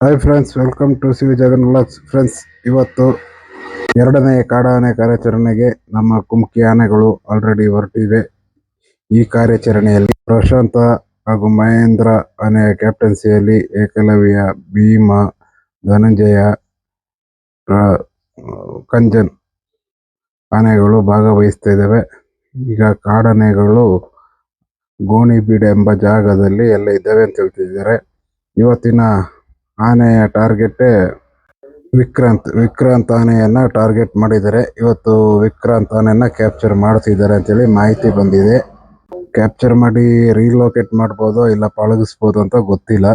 Hi friends welcome to C Jagan vlogs friends ಇವತ್ತು ಎರಡನೇ ಕಾಡಾನೆ ಕಾರ್ಯಾಚರಣೆಗೆ ನಮ್ಮ ಕುಮ್ಕಿ ಆನೆಗಳು ಆಲ್ರೆಡಿ ಹೊರಟಿವೆ. ಈ ಕಾರ್ಯಾಚರಣೆಯಲ್ಲಿ ಪ್ರಶಾಂತ ಹಾಗೂ ಮಹೇಂದ್ರ ಆನೆಯ ಕ್ಯಾಪ್ಟನ್ಸಿಯಲ್ಲಿ ಏಕಲವ್ಯ, ಭೀಮ, ಧನಂಜಯ ಕಂಜನ್ ಆನೆಗಳು ಭಾಗವಹಿಸ್ತಾ ಇದ್ದಾವೆ. ಈಗ ಕಾಡಾನೆಗಳು ಗೋಣಿಬೀಡು ಎಂಬ ಜಾಗದಲ್ಲಿ ಎಲ್ಲ ಇದ್ದಾವೆ ಅಂತ ಹೇಳ್ತಿದ್ದಾರೆ. ಇವತ್ತಿನ ಆನೆಯ ಟಾರ್ಗೆಟ್ ವಿಕ್ರಾಂತ್ ವಿಕ್ರಾಂತ್ ಆನೆಯನ್ನ ಟಾರ್ಗೆಟ್ ಮಾಡಿದ್ದಾರೆ. ಇವತ್ತು ವಿಕ್ರಾಂತ್ ಆನೆಯನ್ನ ಕ್ಯಾಪ್ಚರ್ ಮಾಡ್ತಿದ್ದಾರೆ ಅಂತೇಳಿ ಮಾಹಿತಿ ಬಂದಿದೆ. ಕ್ಯಾಪ್ಚರ್ ಮಾಡಿ ರೀಲೋಕೇಟ್ ಮಾಡ್ಬೋದು ಇಲ್ಲ ಪಳಗಿಸ್ಬೋದು ಅಂತ ಗೊತ್ತಿಲ್ಲ.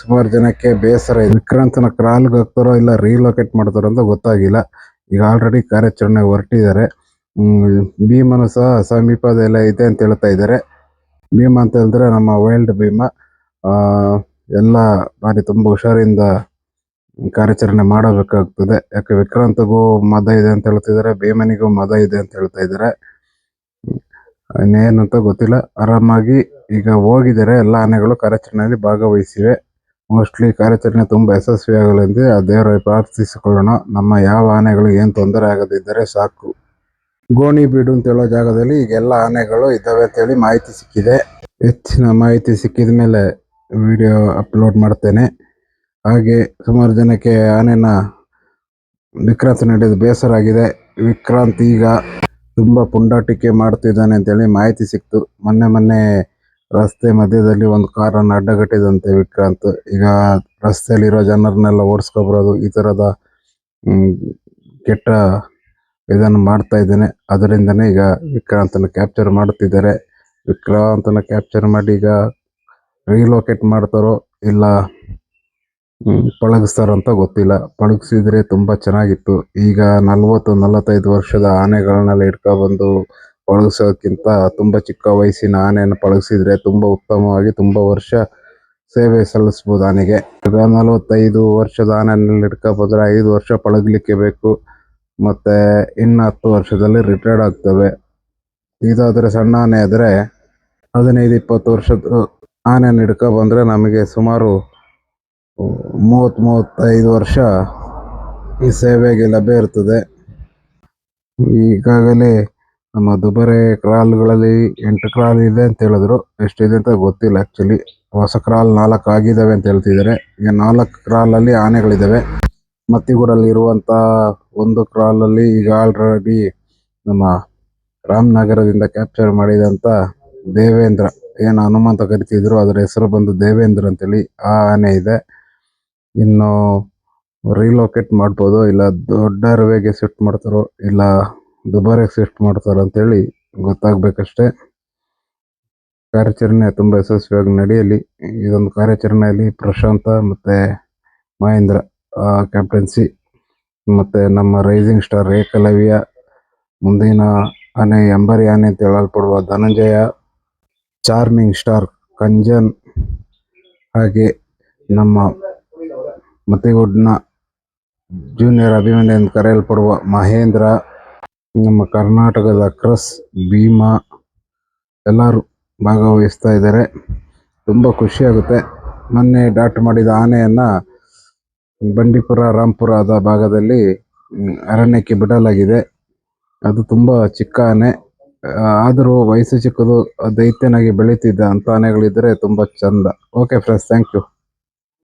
ಸುಮಾರು ಜನಕ್ಕೆ ಬೇಸರ ಇದೆ. ವಿಕ್ರಾಂತನ ಕ್ರಾಲ್ಗೆ ಹಾಕ್ತಾರೋ ಇಲ್ಲ ರೀಲೋಕೇಟ್ ಮಾಡ್ತಾರೋ ಅಂತ ಗೊತ್ತಾಗಿಲ್ಲ. ಈಗ ಆಲ್ರೆಡಿ ಕಾರ್ಯಾಚರಣೆ ಹೊರಟಿದ್ದಾರೆ. ಭೀಮನು ಸಹ ಸಮೀಪದಲ್ಲೇ ಇದೆ ಅಂತ ಹೇಳ್ತಾ ಇದ್ದಾರೆ. ಭೀಮ ಅಂತ ಹೇಳಿದ್ರೆ ನಮ್ಮ ವೈಲ್ಡ್ ಭೀಮ. ಎಲ್ಲ ಬಾರಿ ತುಂಬಾ ಹುಷಾರಿಂದ ಕಾರ್ಯಾಚರಣೆ ಮಾಡಬೇಕಾಗ್ತದೆ. ಯಾಕೆ ವಿಕ್ರಾಂತಗೂ ಮದ ಇದೆ ಅಂತ ಹೇಳ್ತಿದ್ದಾರೆ, ಭೀಮನಿಗೂ ಮದ ಇದೆ ಅಂತ ಹೇಳ್ತಾ ಇದ್ದಾರೆ. ಅಂತ ಗೊತ್ತಿಲ್ಲ. ಆರಾಮಾಗಿ ಈಗ ಹೋಗಿದ್ದಾರೆ. ಎಲ್ಲ ಆನೆಗಳು ಕಾರ್ಯಾಚರಣೆಯಲ್ಲಿ ಭಾಗವಹಿಸಿವೆ. ಮೋಸ್ಟ್ಲಿ ಕಾರ್ಯಾಚರಣೆ ತುಂಬಾ ಯಶಸ್ವಿ ಆಗಲೆಂದು ಆ ದೇವರ ಪ್ರಾರ್ಥಿಸಿಕೊಳ್ಳೋಣ. ನಮ್ಮ ಯಾವ ಆನೆಗಳು ಏನ್ ತೊಂದರೆ ಆಗದಿದ್ದರೆ ಸಾಕು. ಗೋಣಿ ಬೀಡು ಅಂತ ಹೇಳೋ ಜಾಗದಲ್ಲಿ ಈಗ ಎಲ್ಲ ಆನೆಗಳು ಇದ್ದಾವೆ ಅಂತೇಳಿ ಮಾಹಿತಿ ಸಿಕ್ಕಿದೆ. ಹೆಚ್ಚಿನ ಮಾಹಿತಿ ಸಿಕ್ಕಿದ ಮೇಲೆ ವಿಡಿಯೋ ಅಪ್ಲೋಡ್ ಮಾಡ್ತೇನೆ. ಹಾಗೆ ಸುಮಾರು ಜನಕ್ಕೆ ಆನೆನ ವಿಕ್ರಾಂತ್ ನಡೆದು ಬೇಸರ ಆಗಿದೆ. ವಿಕ್ರಾಂತ್ ಈಗ ತುಂಬ ಪುಂಡಾಟಿಕೆ ಮಾಡ್ತಿದ್ದಾನೆ ಅಂತೇಳಿ ಮಾಹಿತಿ ಸಿಕ್ತು. ಮೊನ್ನೆ ಮೊನ್ನೆ ರಸ್ತೆ ಮಧ್ಯದಲ್ಲಿ ಒಂದು ಕಾರನ್ನು ಅಡ್ಡಗಟ್ಟಿದಂತೆ ವಿಕ್ರಾಂತ್. ಈಗ ರಸ್ತೆಯಲ್ಲಿರೋ ಜನರನ್ನೆಲ್ಲ ಓಡಿಸ್ಕೊಬರೋದು ಈ ಹ್ಮ್, ಕೆಟ್ಟ ಇದನ್ನು ಮಾಡ್ತಾ ಇದ್ದಾನೆ. ಅದರಿಂದನೇ ಈಗ ವಿಕ್ರಾಂತನ ಕ್ಯಾಪ್ಚರ್ ಮಾಡುತ್ತಿದ್ದಾರೆ. ವಿಕ್ರಾಂತನ ಕ್ಯಾಪ್ಚರ್ ಮಾಡಿ ಈಗ ರೀಲೋಕೇಟ್ ಮಾಡ್ತಾರೋ ಇಲ್ಲ ಪಳಗಿಸ್ತಾರಂತ ಪಳಗಿಸ್ತಾರೋ ಅಂತ ಗೊತ್ತಿಲ್ಲ. ಪಳಗಿಸಿದ್ರೆ ತುಂಬಾ ಚೆನ್ನಾಗಿತ್ತು. ಈಗ ನಲ್ವತ್ತು ನಲವತ್ತೈದು ವರ್ಷದ ಆನೆಗಳನ್ನೆಲ್ಲ ಇಟ್ಕೊಬಂದು ಪಳಗಿಸೋಕ್ಕಿಂತ ತುಂಬಾ ಚಿಕ್ಕ ವಯಸ್ಸಿನ ಆನೆಯನ್ನು ಪಳಗಿಸಿದ್ರೆ ತುಂಬಾ ಉತ್ತಮವಾಗಿ ತುಂಬಾ ವರ್ಷ ಸೇವೆ ಸಲ್ಲಿಸ್ಬೋದು ಆನೆಗೆ. ಈಗ ನಲವತ್ತೈದು ವರ್ಷದ ಆನೆಯನ್ನೆಲ್ಲ ಇಟ್ಕೊಬಂದ್ರೆ ಐದು ವರ್ಷ ಪಳಗಲಿಕ್ಕೆ ಬೇಕು. ಮತ್ತೆ ಇನ್ನು ಹತ್ತು ವರ್ಷದಲ್ಲಿ ರಿಟೈರ್ಡ್ ಆಗ್ತವೆ. ಇದಾದರೆ ಸಣ್ಣ ಆನೆ ಆದ್ರೆ ಹದಿನೈದು ಇಪ್ಪತ್ತು ವರ್ಷದ ಆನೆಯನ್ನು ಹಿಡ್ಕೊ ಬಂದ್ರೆ ನಮಗೆ ಸುಮಾರು ಮೂವತ್ ಮೂವತ್ತೈದು ವರ್ಷ ಈ ಸೇವೆಗೆ ಲಭ್ಯ ಇರ್ತದೆ. ಈಗಾಗಲೇ ನಮ್ಮ ದುಬಾರೆ ಕ್ರಾಲ್ಗಳಲ್ಲಿ ಎಂಟು ಕ್ರಾಲ್ ಇದೆ ಅಂತ ಹೇಳಿದ್ರು. ಎಷ್ಟಿದೆ ಅಂತ ಗೊತ್ತಿಲ್ಲ ಆ್ಯಕ್ಚುಲಿ ಹೊಸ ಕ್ರಾಲ್ ನಾಲ್ಕು ಆಗಿದ್ದಾವೆ ಅಂತ ಹೇಳ್ತಿದ್ದಾರೆ. ಈಗ ನಾಲ್ಕು ಕ್ರಾಲ್ ಅಲ್ಲಿ ಮತ್ತಿಗೂರಲ್ಲಿ ಇರುವಂತ ಒಂದು ಕ್ರಾಲ್ ಅಲ್ಲಿ ಈಗ ಆಲ್ರೆಡಿ ನಮ್ಮ ರಾಮನಗರದಿಂದ ಕ್ಯಾಪ್ಚರ್ ಮಾಡಿದಂಥ ದೇವೇಂದ್ರ. ಏನು ಹನುಮಂತ ಕರಿತಿದ್ರು, ಅದರ ಹೆಸರು ಬಂದು ದೇವೇಂದ್ರ ಅಂತೇಳಿ, ಆ ಆನೆ ಇದೆ. ಇನ್ನು ರೀಲೋಕೇಟ್ ಮಾಡ್ಬೋದು, ಇಲ್ಲ ದೊಡ್ಡ ರವೆಗೆ ಶಿಫ್ಟ್ ಮಾಡ್ತಾರೋ, ಇಲ್ಲ ದುಬಾರೆಗೆ ಶಿಫ್ಟ್ ಮಾಡ್ತಾರೋ ಅಂತೇಳಿ ಗೊತ್ತಾಗ್ಬೇಕಷ್ಟೇ. ಕಾರ್ಯಾಚರಣೆ ತುಂಬಾ ಯಶಸ್ವಿಯಾಗಿ ನಡೆಯಲಿ. ಇದೊಂದು ಕಾರ್ಯಾಚರಣೆಯಲ್ಲಿ ಪ್ರಶಾಂತ ಮತ್ತೆ ಮಹೇಂದ್ರ ಕ್ಯಾಪ್ಟನ್ಸಿ ಮತ್ತೆ ನಮ್ಮ ರೈಸಿಂಗ್ ಸ್ಟಾರ್ ಏಕಲವ್ಯ, ಮುಂದಿನ ಆನೆ ಎಂಬರಿ ಆನೆ ಅಂತ ಹೇಳಲ್ಪಡುವ ಧನಂಜಯ. ಚಾರ್ಮಿಂಗ್ ಸ್ಟಾರ್ ಕಂಜನ್ ಹಾಗೆ ನಮ್ಮ ಮತಿಗುಡ್ನ ಜೂನಿಯರ್ ಅಭಿಮಾನಿ ಎಂದು ಕರೆಯಲ್ಪಡುವ ಮಹೇಂದ್ರ, ನಮ್ಮ ಕರ್ನಾಟಕದ ಕ್ರಸ್, ಭೀಮಾ ಎಲ್ಲರೂ ಭಾಗವಹಿಸ್ತಾ ಇದ್ದಾರೆ. ತುಂಬ ಖುಷಿಯಾಗುತ್ತೆ. ಮೊನ್ನೆ ಡಾಟ್ ಮಾಡಿದ ಆನೆಯನ್ನು ಬಂಡೀಪುರ ರಾಂಪುರದ ಭಾಗದಲ್ಲಿ ಅರಣ್ಯಕ್ಕೆ ಬಿಡಲಾಗಿದೆ. ಅದು ತುಂಬಾ ಚಿಕ್ಕ ಆನೆ. ಆದರೂ ವಯಸ್ಸು ಚಿಕ್ಕದು ದೈತ್ಯನಾಗಿ ಬೆಳೀತಿದ್ದ ಅಂತ ಆನೆಗಳಿದ್ರೆ ತುಂಬಾ ಚಂದ. Okay friends thank you